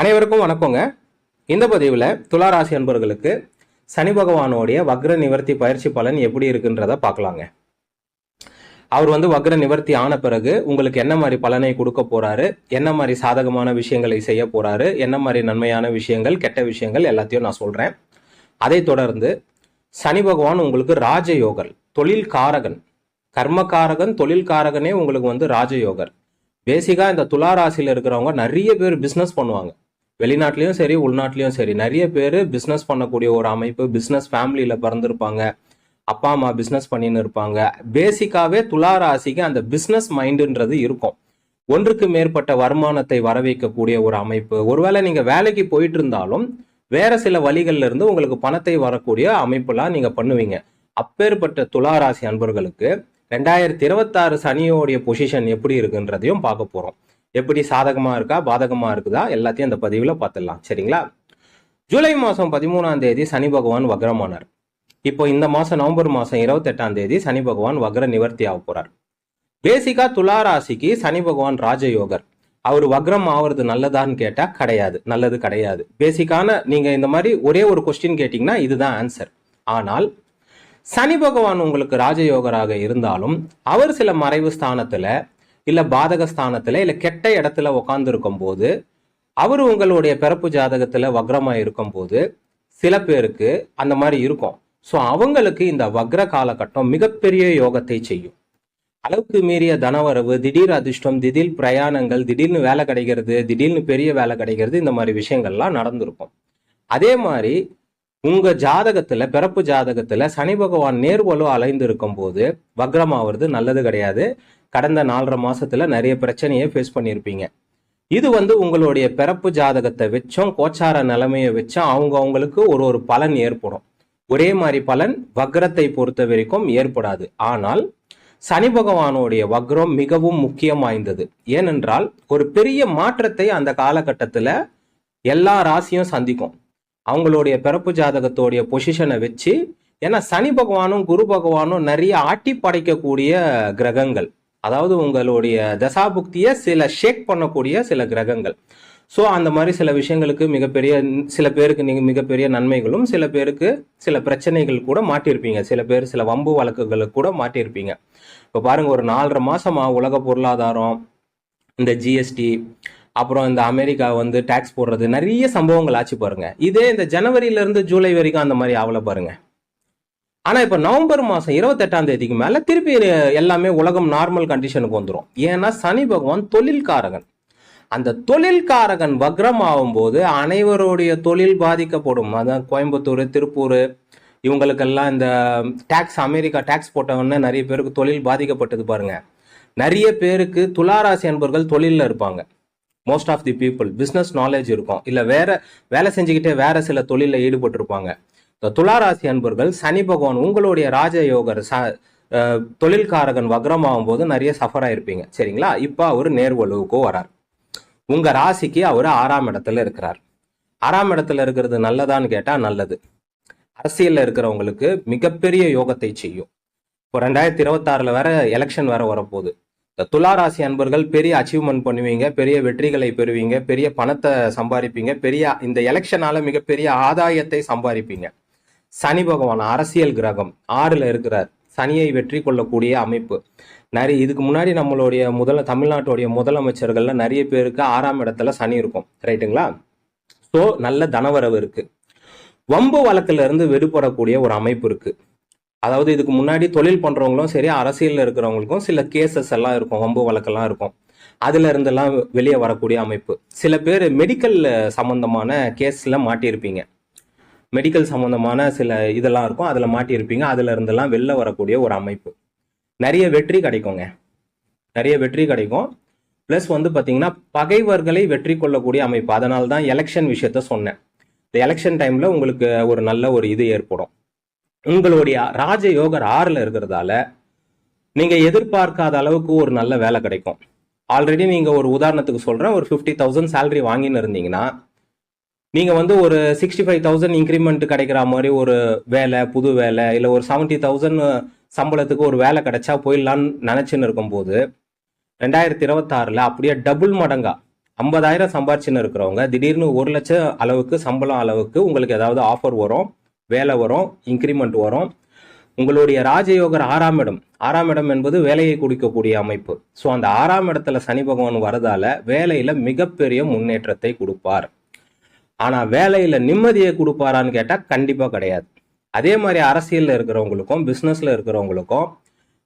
அனைவருக்கும் வணக்கங்க. இந்த பதிவில் துளாராசி அன்பர்களுக்கு சனி பகவானுடைய வக்ர நிவர்த்தி பயிற்சி பலன் எப்படி இருக்குன்றத பார்க்கலாங்க. அவர் வந்து வக்ர நிவர்த்தி ஆன பிறகு உங்களுக்கு என்ன மாதிரி பலனை கொடுக்க போறாரு? என்ன மாதிரி சாதகமான விஷயங்களை செய்ய போறாரு? என்ன மாதிரி நன்மையான விஷயங்கள் கெட்ட விஷயங்கள் எல்லாத்தையும் நான் சொல்றேன். அதை தொடர்ந்து சனி பகவான் உங்களுக்கு ராஜயோகர் தொழில் காரகன் கர்மகாரகன் தொழில் காரகனே உங்களுக்கு வந்து ராஜயோகர். பேசிக்காக இந்த துளாராசியில் இருக்கிறவங்க நிறைய பேர் பிஸ்னஸ் பண்ணுவாங்க. வெளிநாட்டிலையும் சரி உள்நாட்டிலையும் சரி நிறைய பேர் பிஸ்னஸ் பண்ணக்கூடிய ஒரு அமைப்பு பிஸ்னஸ் ஃபேமிலியில பிறந்திருப்பாங்க. அப்பா அம்மா பிஸ்னஸ் பண்ணின்னு இருப்பாங்க. பேசிக்காவே துலா ராசிக்கு அந்த பிஸ்னஸ் மைண்டுன்றது இருக்கும். ஒன்றுக்கு மேற்பட்ட வருமானத்தை வர வைக்கக்கூடிய ஒரு அமைப்பு. ஒருவேளை நீங்க வேலைக்கு போயிட்டு இருந்தாலும் வேற சில வழிகள்ல இருந்து உங்களுக்கு பணத்தை வரக்கூடிய அமைப்புலாம் நீங்க பண்ணுவீங்க. அப்பேற்பட்ட துலா ராசி அன்பர்களுக்கு ரெண்டாயிரத்தி இருபத்தாறு சனியோடைய பொசிஷன் எப்படி இருக்குன்றதையும் பார்க்க போறோம். எப்படி சாதகமாக இருக்கா பாதகமாக இருக்குதா எல்லாத்தையும் அந்த பதிவில் பார்த்துடலாம். சரிங்களா? ஜூலை மாதம் பதிமூணாம் தேதி சனி பகவான் வக்ரமானார். இப்போ இந்த மாதம் நவம்பர் மாதம் இருபத்தெட்டாம் தேதி சனி பகவான் வக்ர நிவர்த்தி ஆக போகிறார் பேசிக்கா துலா ராசிக்கு சனி பகவான் ராஜயோகர். அவர் வக்ரம் ஆவறது நல்லதான்னு கேட்டால் கிடையாது நல்லது கிடையாது. பேசிக்கான நீங்கள் இந்த மாதிரி ஒரே ஒரு கொஸ்டின் கேட்டிங்கன்னா இதுதான் ஆன்சர் ஆனால் சனி பகவான் உங்களுக்கு ராஜயோகராக இருந்தாலும் அவர் சில மறைவு ஸ்தானத்தில் இல்லை பாதக ஸ்தானத்தில் இல்லை கெட்ட இடத்துல உட்காந்துருக்கும் போது அவர் உங்களுடைய பிறப்பு ஜாதகத்தில் வக்ரமா இருக்கும் போது சில பேருக்கு அந்த மாதிரி இருக்கும். ஸோ அவங்களுக்கு இந்த வக்ர காலகட்டம் மிகப்பெரிய யோகத்தை செய்யும். அளவுக்கு மீறிய தனவரவு திடீர் அதிர்ஷ்டம் திடீர் பிரயாணங்கள் திடீர்னு வேலை கிடைக்கிறது திடீர்னு பெரிய வேலை கிடைக்கிறது இந்த மாதிரி விஷயங்கள்லாம் நடந்திருக்கும். அதே மாதிரி உங்க ஜாதகத்துல பிறப்பு ஜாதகத்துல சனி பகவான் நேர்வலும் அலைந்து இருக்கும் போது வக்ரமாவது நல்லது கிடையாது. கடந்த நாலரை மாசத்துல நிறைய பிரச்சனையை ஃபேஸ் பண்ணியிருப்பீங்க. இது வந்து உங்களுடைய பிறப்பு ஜாதகத்தை வச்சும் கோச்சார நிலைமையை வச்சும் அவங்க அவங்களுக்கு ஒரு ஒரு பலன் ஏற்படும். ஒரே மாதிரி பலன் வக்ரத்தை பொறுத்த வரைக்கும் ஏற்படாது. ஆனால் சனி பகவானுடைய வக்ரம் மிகவும் முக்கியம் வாய்ந்தது. ஏனென்றால் ஒரு பெரிய மாற்றத்தை அந்த காலகட்டத்தில் எல்லா ராசியும் சந்திக்கும். அவங்களுடைய பிறப்பு ஜாதகத்தோடைய பொசிஷனை வச்சு ஏன்னா சனி பகவானும் குரு பகவானும் நிறைய ஆட்டி படைக்கக்கூடிய கிரகங்கள். அதாவது உங்களுடைய தசாபுக்தியை சில ஷேக் பண்ணக்கூடிய சில கிரகங்கள். ஸோ அந்த மாதிரி சில விஷயங்களுக்கு மிகப்பெரிய சில பேருக்கு நீங்கள் மிகப்பெரிய நன்மைகளும் சில பேருக்கு சில பிரச்சனைகள் கூட மாட்டியிருப்பீங்க. சில பேர் சில வம்பு வழக்குகளுக்கு கூட மாட்டியிருப்பீங்க. இப்போ பாருங்கள் ஒரு நாலரை மாதமாக உலக பொருளாதாரம் இந்த ஜிஎஸ்டி அப்புறம் இந்த அமெரிக்கா வந்து டேக்ஸ் போடுறது நிறைய சம்பவங்கள் ஆச்சு பாருங்கள் இதே இந்த ஜனவரியிலேருந்து ஜூலை வரைக்கும் அந்த மாதிரி ஆவலை பாருங்கள் ஆனால் இப்போ நவம்பர் மாதம் இருபத்தெட்டாம் தேதிக்கு மேலே திருப்பி எல்லாமே உலகம் நார்மல் கண்டிஷனுக்கு வந்துடும் ஏன்னா சனி பகவான் தொழில்காரகன். அந்த தொழில்காரகன் வக்ரம் ஆகும்போது அனைவருடைய தொழில் பாதிக்கப்படும். அதான் கோயம்புத்தூர் திருப்பூர் இவங்களுக்கெல்லாம் இந்த டேக்ஸ் அமெரிக்கா டேக்ஸ் போட்டவொடனே நிறைய பேருக்கு தொழில் பாதிக்கப்பட்டது பாருங்க. நிறைய பேருக்கு துளாராசி என்பவர்கள் தொழிலில் இருப்பாங்க. Most of the people business knowledge இருக்கும். இல்லை வேற வேலை செஞ்சுக்கிட்டே வேற சில தொழிலில் ஈடுபட்டிருப்பாங்க. துளாராசி அன்பர்கள் சனி பகவான் உங்களுடைய ராஜயோகர் ச தொழில்காரகன் வக்ரமாகும் போது நிறைய சஃபர் ஆயிருப்பீங்க. சரிங்களா? இப்போ அவர் நேர்வலுவுக்கோ வரார். உங்க ராசிக்கு அவர் ஆறாம் இடத்துல இருக்கிறார். ஆறாம் இடத்துல இருக்கிறது நல்லதான்னு கேட்டால் நல்லது. அரசியலில் இருக்கிறவங்களுக்கு மிகப்பெரிய யோகத்தை செய்யும். இப்போ ரெண்டாயிரத்தி இருபத்தாறுல வேற எலெக்ஷன் வேற வரப்போகுது. இந்த துளாராசி அன்பர்கள் பெரிய அச்சீவ்மெண்ட் பண்ணுவீங்க பெரிய வெற்றிகளை பெறுவீங்க பெரிய பணத்தை சம்பாதிப்பீங்க பெரிய இந்த எலெக்ஷனால மிகப்பெரிய ஆதாயத்தை சம்பாதிப்பீங்க. சனி பகவான் அரசியல் கிரகம் ஆறில் இருக்கிறார். சனியை வெற்றி கொள்ளக்கூடிய அமைப்பு. நிறைய இதுக்கு முன்னாடி நம்மளுடைய முதல தமிழ்நாட்டுடைய முதலமைச்சர்கள்ல நிறைய பேருக்கு ஆறாம் இடத்துல சனி இருக்கும். ரைட்டுங்களா? ஸோ நல்ல தனவரவு இருக்கு. வம்பு வழக்குல இருந்து விடுபடக்கூடிய ஒரு அமைப்பு இருக்கு. அதாவது இதுக்கு முன்னாடி தொழில் பண்றவங்களும் சரி அரசியலில் இருக்கிறவங்களுக்கும் சில கேசஸ் எல்லாம் இருக்கும். வம்பு வழக்கெல்லாம் இருக்கும். அதுல இருந்தெல்லாம் வெளியே வரக்கூடிய அமைப்பு. சில பேர் மெடிக்கல் சம்பந்தமான கேஸ்ல மாட்டியிருப்பீங்க. மெடிக்கல் சம்மந்தமான சில இதெல்லாம் இருக்கும். அதில் மாட்டியிருப்பீங்க. அதில் இருந்தெல்லாம் வெளில வரக்கூடிய ஒரு அமைப்பு. நிறைய வெற்றி கிடைக்குங்க. நிறைய வெற்றி கிடைக்கும். ப்ளஸ் வந்து பார்த்தீங்கன்னா பகைவர்களை வெற்றி கொள்ளக்கூடிய அமைப்பு. அதனால தான் எலெக்ஷன் விஷயத்த சொன்னேன். இந்த எலெக்ஷன் டைமில் உங்களுக்கு ஒரு நல்ல ஒரு இது ஏற்படும். உங்களுடைய ராஜயோகர் ஆறில் இருக்கிறதால நீங்கள் எதிர்பார்க்காத அளவுக்கு ஒரு நல்ல வேலை கிடைக்கும். ஆல்ரெடி நீங்கள் ஒரு உதாரணத்துக்கு சொல்கிறேன் ஒரு ஃபிஃப்டி தௌசண்ட் சேலரி வாங்கின்னு இருந்தீங்கன்னா நீங்கள் வந்து ஒரு சிக்ஸ்டி ஃபைவ் தௌசண்ட் இன்க்ரிமெண்ட் கிடைக்கிற மாதிரி ஒரு வேலை புது வேலை இல்லை ஒரு செவன்ட்டி தௌசண்ட் சம்பளத்துக்கு ஒரு வேலை கிடைச்சா போயிடலான்னு நினச்சின்னு இருக்கும்போது ரெண்டாயிரத்தி இருபத்தாறில் அப்படியே டபுள் மடங்கா ஐம்பதாயிரம் சம்பாரிச்சுன்னு இருக்கிறவங்க திடீர்னு ஒரு லட்சம் அளவுக்கு சம்பளம் அளவுக்கு உங்களுக்கு ஏதாவது ஆஃபர் வரும் வேலை வரும் இன்க்ரிமெண்ட் வரும். உங்களுடைய ராஜயோகர் ஆறாம் இடம். ஆறாம் இடம் என்பது வேலையை குடிக்கக்கூடிய அமைப்பு. ஸோ அந்த ஆறாம் இடத்துல சனி பகவான் வரதால வேலையில மிகப்பெரிய முன்னேற்றத்தை கொடுப்பார். ஆனால் வேலையில் நிம்மதியை கொடுப்பாரான்னு கேட்டால் கண்டிப்பாக கிடையாது. அதே மாதிரி அரசியலில் இருக்கிறவங்களுக்கும் பிஸ்னஸில் இருக்கிறவங்களுக்கும்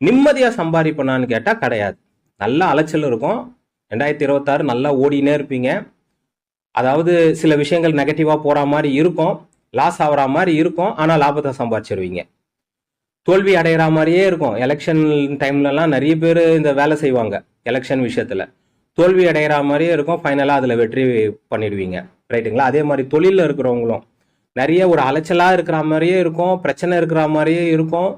நிம்மதியாக சம்பாதிப்பனான்னு கேட்டால் கிடையாது. நல்லா அலைச்சல் இருக்கும். ரெண்டாயிரத்தி இருபத்தாறு நல்லா ஓடினே இருப்பீங்க. அதாவது சில விஷயங்கள் நெகட்டிவாக போகிற மாதிரி இருக்கும். லாஸ் ஆகிற மாதிரி இருக்கும். ஆனால் லாபத்தை சம்பாதிச்சிருவீங்க. தோல்வி அடைகிற மாதிரியே இருக்கும். எலெக்ஷன் டைம்லலாம் நிறைய பேர் இந்த வேலை செய்வாங்க. எலெக்ஷன் விஷயத்தில். தோல்வி அடைகிற மாதிரியே இருக்கும். ஃபைனலாக அதில் வெற்றி பண்ணிடுவீங்க. ரைட்டுங்களா அதே மாதிரி தொழிலில் இருக்கிறவங்களும். நிறைய ஒரு அலைச்சலாக இருக்கிற மாதிரியே இருக்கும். பிரச்சனை இருக்கிற மாதிரியே இருக்கும்.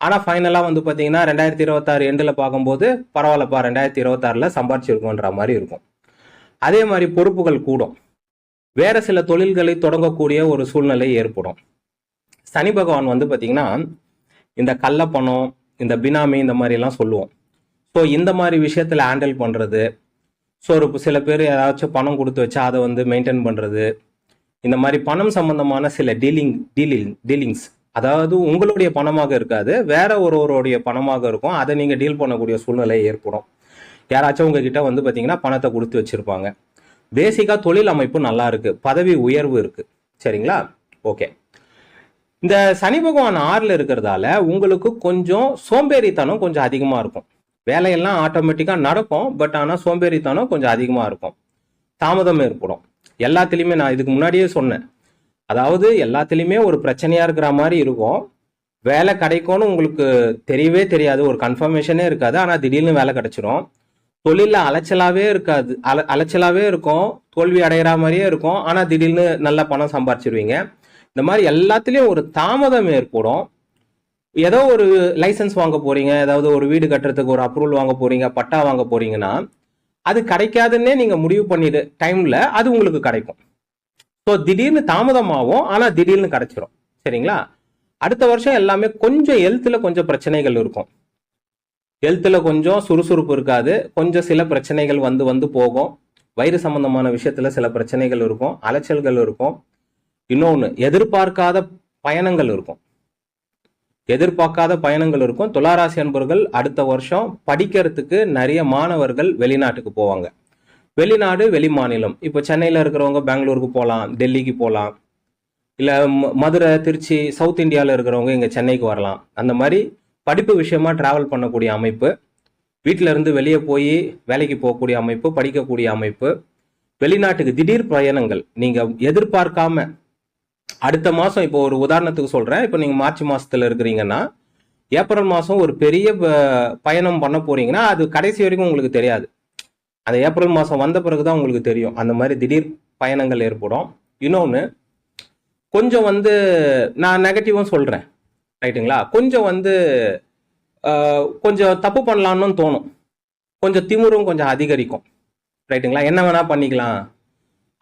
ஆனால் ஃபைனலாக வந்து பார்த்தீங்கன்னா ரெண்டாயிரத்தி இருபத்தாறு எண்டில் பார்க்கும்போது பரவாயில்லப்பா ரெண்டாயிரத்தி இருபத்தாறில் சம்பாரிச்சிருக்கோன்ற மாதிரி இருக்கும். அதே மாதிரி பொறுப்புகள் கூடும். வேறு சில தொழில்களை தொடங்கக்கூடிய ஒரு சூழ்நிலை ஏற்படும். சனி பகவான் வந்து பார்த்தீங்கன்னா இந்த கள்ளப்பணம் இந்த பினாமி இந்த மாதிரி எல்லாம் சொல்லுவோம். ஸோ இந்த மாதிரி விஷயத்தில் ஹேண்டில் பண்ணுறது ஸோ ஒரு சில பேர் ஏதாச்சும் பணம் கொடுத்து வச்சா அதை வந்து மெயின்டைன் பண்ணுறது இந்த மாதிரி பணம் சம்பந்தமான சில டீலிங் டீலிங் டீலிங்ஸ் அதாவது உங்களுடைய பணமாக இருக்காது வேற ஒருவருடைய பணமாக இருக்கும். அதை நீங்கள் டீல் பண்ணக்கூடிய சூழ்நிலை ஏற்படும். யாராச்சும் உங்ககிட்ட வந்து பார்த்தீங்கன்னா பணத்தை கொடுத்து வச்சுருப்பாங்க. பேசிக்காக தொழில் அமைப்பு நல்லா இருக்குது பதவி உயர்வு இருக்குது சரிங்களா? ஓகே இந்த சனி பகவான் ஆறில் இருக்கிறதால உங்களுக்கு கொஞ்சம் சோம்பேறித்தனம் கொஞ்சம் அதிகமாக இருக்கும். வேலையெல்லாம் ஆட்டோமேட்டிக்காக நடக்கும் பட் ஆனால் சோம்பேறித்தனம் கொஞ்சம் அதிகமாக இருக்கும். தாமதம் ஏற்படும். எல்லாத்துலேயுமே நான் இதுக்கு முன்னாடியே சொன்னேன். அதாவது எல்லாத்துலேயுமே ஒரு பிரச்சனையாக இருக்கிற மாதிரி இருக்கும். வேலை கிடைக்கும்னு உங்களுக்கு தெரியவே தெரியாது. ஒரு கன்ஃபர்மேஷனே இருக்காது. ஆனால் திடீர்னு வேலை கிடைச்சிரும். தொழிலில் அலைச்சலாகவே இருக்காது. அல அலைச்சலாகவே இருக்கும். தோல்வி அடைகிற மாதிரியே இருக்கும். ஆனால் திடீர்னு நல்ல பணம் சம்பாரிச்சிருவீங்க. இந்த மாதிரி எல்லாத்துலேயும் ஒரு தாமதம் ஏற்படும். ஏதோ ஒரு லைசன்ஸ் வாங்க போறீங்க ஏதாவது ஒரு வீடு கட்டுறதுக்கு ஒரு அப்ரூவல் வாங்க போறீங்க பட்டா வாங்க போறீங்கன்னா அது கிடைக்காதுன்னே நீங்க முடிவு பண்ணிடு டைம்ல அது உங்களுக்கு கிடைக்கும். ஸோ திடீர்னு தாமதமாகும் ஆனால் திடீர்னு கிடைச்சிரும். சரிங்களா? அடுத்த வருஷம் எல்லாமே கொஞ்சம் ஹெல்த்தில் கொஞ்சம் பிரச்சனைகள் இருக்கும். ஹெல்த்தில் கொஞ்சம் சுறுசுறுப்பு இருக்காது கொஞ்சம் சில பிரச்சனைகள் வந்து வந்து போகும். வயிறு சம்பந்தமான விஷயத்தில் சில பிரச்சனைகள் இருக்கும் அலைச்சல்கள் இருக்கும். இன்னொன்று எதிர்பார்க்காத பயணங்கள் இருக்கும். எதிர்பார்க்காத பயணங்கள் இருக்கும். துளாராசி அன்பர்கள் அடுத்த வருஷம் படிக்கிறதுக்கு நிறைய மாணவர்கள் வெளிநாட்டுக்கு போவாங்க. வெளிநாடு வெளி மாநிலம். இப்போ சென்னையில் இருக்கிறவங்க பெங்களூருக்கு போகலாம் டெல்லிக்கு போகலாம் இல்லை மதுரை திருச்சி சவுத் இந்தியாவில் இருக்கிறவங்க இங்கே சென்னைக்கு வரலாம். அந்த மாதிரி படிப்பு விஷயமா டிராவல் பண்ணக்கூடிய அமைப்பு. வீட்டிலேருந்து வெளியே போய் வேலைக்கு போகக்கூடிய அமைப்பு படிக்கக்கூடிய அமைப்பு. வெளிநாட்டுக்கு திடீர் பயணங்கள். நீங்கள் எதிர்பார்க்காம அடுத்த மாதம் இப்போ ஒரு உதாரணத்துக்கு சொல்கிறேன் இப்போ நீங்கள் மார்ச் மாதத்தில் இருக்கிறீங்கன்னா ஏப்ரல் மாதம் ஒரு பெரிய ப- பயணம் பண்ண போகிறீங்கன்னா அது கடைசி வரைக்கும் உங்களுக்கு தெரியாது. அந்த ஏப்ரல் மாதம் வந்த பிறகு தான் உங்களுக்கு தெரியும். அந்த மாதிரி திடீர் பயணங்கள் ஏற்படும். இன்னொன்று கொஞ்சம் வந்து நான் நெகட்டிவும் சொல்கிறேன் ரைட்டுங்களா கொஞ்சம் வந்து கொஞ்சம் தப்பு பண்ணலான்னு தோணும். கொஞ்சம் திமிரும் கொஞ்சம் அதிகரிக்கும். ரைட்டுங்களா என்ன வேணால் பண்ணிக்கலாம்.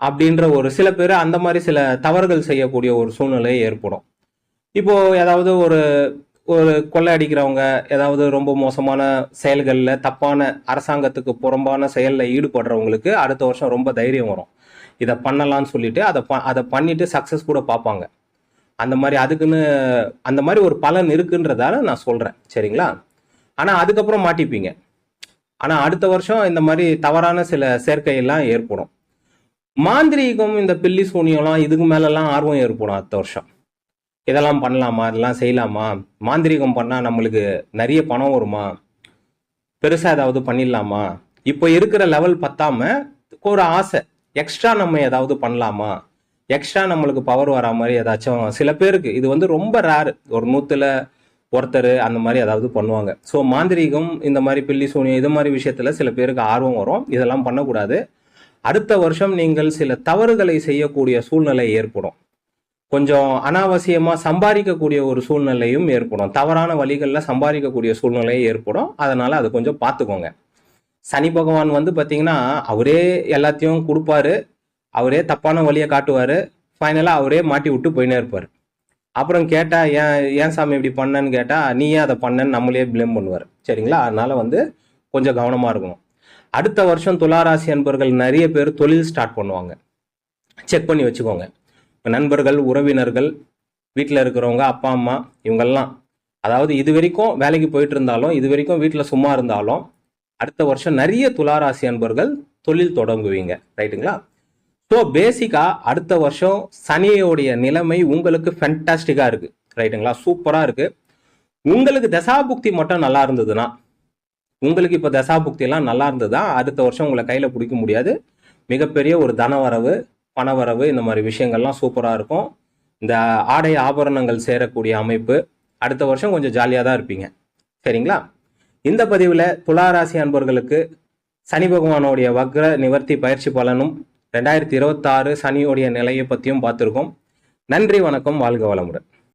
அப்படின்ற ஒரு சில பேர் அந்த மாதிரி சில தவறுகள் செய்யக்கூடிய ஒரு சூழ்நிலை ஏற்படும். இப்போ ஏதாவது ஒரு ஒரு கொள்ளை அடிக்கிறவங்க ஏதாவது ரொம்ப மோசமான செயல்களில் தப்பான அரசாங்கத்துக்கு புறம்பான செயலில் ஈடுபடுறவங்களுக்கு அடுத்த வருஷம் ரொம்ப தைரியம் வரும். இதை பண்ணலாம்னு சொல்லிட்டு அதை ப அதை பண்ணிட்டு சக்ஸஸ் கூட பார்ப்பாங்க. அந்த மாதிரி அதுக்குன்னு அந்த மாதிரி ஒரு பலன் இருக்குன்றதால நான் சொல்கிறேன் சரிங்களா? ஆனால் அதுக்கப்புறம் மாட்டிப்பீங்க. ஆனால் அடுத்த வருஷம் இந்த மாதிரி தவறான சில சேர்க்கையெல்லாம் ஏற்படும். மாந்திரீகம் இந்த பில்லி சூனியம்லாம் இதுக்கு மேலெல்லாம் ஆர்வம் ஏற்படும் அடுத்த வருஷம். இதெல்லாம் பண்ணலாமா? இதெல்லாம் செய்யலாமா? மாந்திரீகம் பண்ணால் நம்மளுக்கு நிறைய பணம் வருமா? பெருசாக ஏதாவது பண்ணிடலாமா? இப்போ இருக்கிற லெவல் பத்தாம ஒரு ஆசை. எக்ஸ்ட்ரா நம்ம ஏதாவது பண்ணலாமா? எக்ஸ்ட்ரா நம்மளுக்கு பவர் வரா மாதிரி ஏதாச்சும் சில பேருக்கு இது வந்து ரொம்ப ரேர் ஒரு நூற்றுல ஒருத்தர் அந்த மாதிரி ஏதாவது பண்ணுவாங்க. ஸோ மாந்திரீகம் இந்த மாதிரி பில்லி சூனியம் இது மாதிரி விஷயத்தில் சில பேருக்கு ஆர்வம் வரும். இதெல்லாம் பண்ணக்கூடாது. அடுத்த வருஷம் நீங்கள் சில தவறுகளை செய்யக்கூடிய சூழ்நிலை ஏற்படும். கொஞ்சம் அனாவசியமாக சம்பாதிக்கக்கூடிய ஒரு சூழ்நிலையும் ஏற்படும். தவறான வழிகளில் சம்பாதிக்கக்கூடிய சூழ்நிலையும் ஏற்படும். அதனால் அது கொஞ்சம் பார்த்துக்கோங்க சனி பகவான் வந்து பார்த்தீங்கன்னா அவரே எல்லாத்தையும் கொடுப்பாரு. அவரே தப்பான வழியை காட்டுவார். ஃபைனலாக அவரே மாட்டி விட்டு போயினே இருப்பார். அப்புறம் கேட்டால் ஏன் ஏன் சாமி இப்படி பண்ணேன்னு கேட்டால் நீ ஏன் அதை பண்ணேன்னு நம்மளே ப்ளேம் பண்ணுவார். சரிங்களா? அதனால் வந்து கொஞ்சம் கவனமாக இருக்கணும். அடுத்த வருஷம் துளாராசி அன்பர்கள் நிறைய பேர் தொழில் ஸ்டார்ட் பண்ணுவாங்க. செக் பண்ணி வச்சுக்கோங்க. இப்போ நண்பர்கள் உறவினர்கள் வீட்டில் இருக்கிறவங்க அப்பா அம்மா இவங்கெல்லாம். அதாவது இது வரைக்கும் வேலைக்கு போயிட்டு இருந்தாலும் இது வரைக்கும் வீட்டில் சும்மா இருந்தாலும் அடுத்த வருஷம் நிறைய துளாராசி அன்பர்கள் தொழில் தொடங்குவீங்க. ரைட்டுங்களா ஸோ பேசிக்காக அடுத்த வருஷம் சனியோடைய நிலைமை உங்களுக்கு ஃபென்டாஸ்டிக்காக இருக்குது ரைட்டுங்களா சூப்பராக இருக்குது உங்களுக்கு தசாபுக்தி மட்டும் நல்லா இருந்ததுன்னா உங்களுக்கு இப்போ தசா புக்தியெல்லாம் நல்லா இருந்ததா? அடுத்த வருஷம் உங்களை கையில் பிடிக்க முடியாது. மிகப்பெரிய ஒரு தனவரவு பணவரவு இந்த மாதிரி விஷயங்கள்லாம் சூப்பராக இருக்கும். இந்த ஆடை ஆபரணங்கள் சேரக்கூடிய அமைப்பு. அடுத்த வருஷம் கொஞ்சம் ஜாலியாக தான் இருப்பீங்க. சரிங்களா? இந்த பதிவில் துளாராசி அன்பர்களுக்கு சனி பகவானுடைய வக்ர நிவர்த்தி பயிற்சி பலனும் ரெண்டாயிரத்தி இருபத்தாறு சனியோடைய நிலையை பற்றியும் பார்த்துருக்கோம். நன்றி வணக்கம் வாழ்க வளமுடன்.